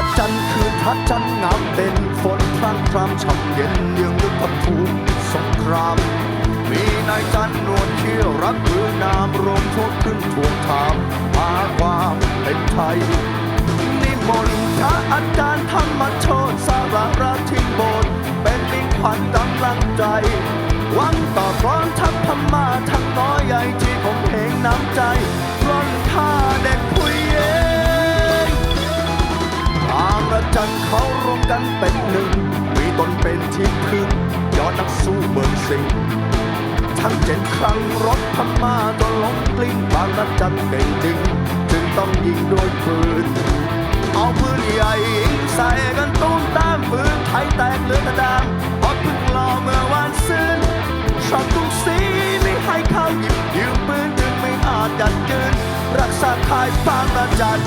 ระจันทร์คือพระจันทร์งามเด่นฝนพรั่งพรามฉ่ำเย็นเยืองลึกกับภูมิสงคราม มีนายจันนวลเที่ยวรักหรือนามรวมทุกขึ้นทวงถามมาความเป็นไทยนิมนต์พระอาจารย์ธรรมโชตสารราทิโบสเป็นมิ่งขวัญกำลังใจหวังต่อพร้อมทัพพม่าทั้งน้อยใหญ่ที่ผมเพลงน้ำใจ มันเขารวมกันเป็นหนึ่ง มีตนเป็นที่พึ่งยอดนักสู้เมืองสิงทั้งเจ็ดครั้งรถพม่าจนล้มกลิ้งบางระจันเก่งจริง จึงต้องยิงด้วยปืน เอาปืนใหญ่ยิงใส่กันตุ้มตามปืนไทยแตกเหลือแต่ดา รักษาคายบางระจัน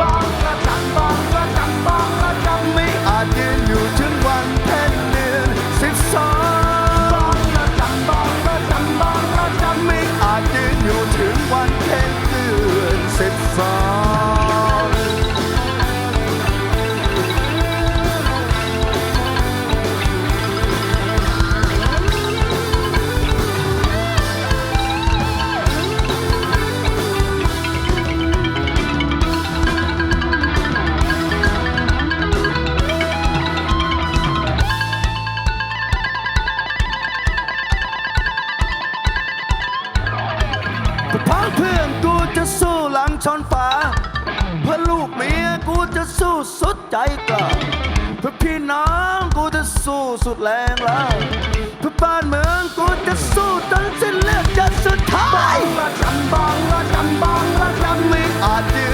บางระจันบางระจันบาง เพื่อนกูจะสู้หลังชนฝา เพื่อลูกเมียกูจะสู้สุดใจกล้าเพื่อพี่น้องกูจะสู้สุดแรงแล้วเพื่อบ้านเมืองกูจะสู้จนสิ้นเลือดจนสุดท้ายบางละจันบางละจันบางละจันไม่อาจยืน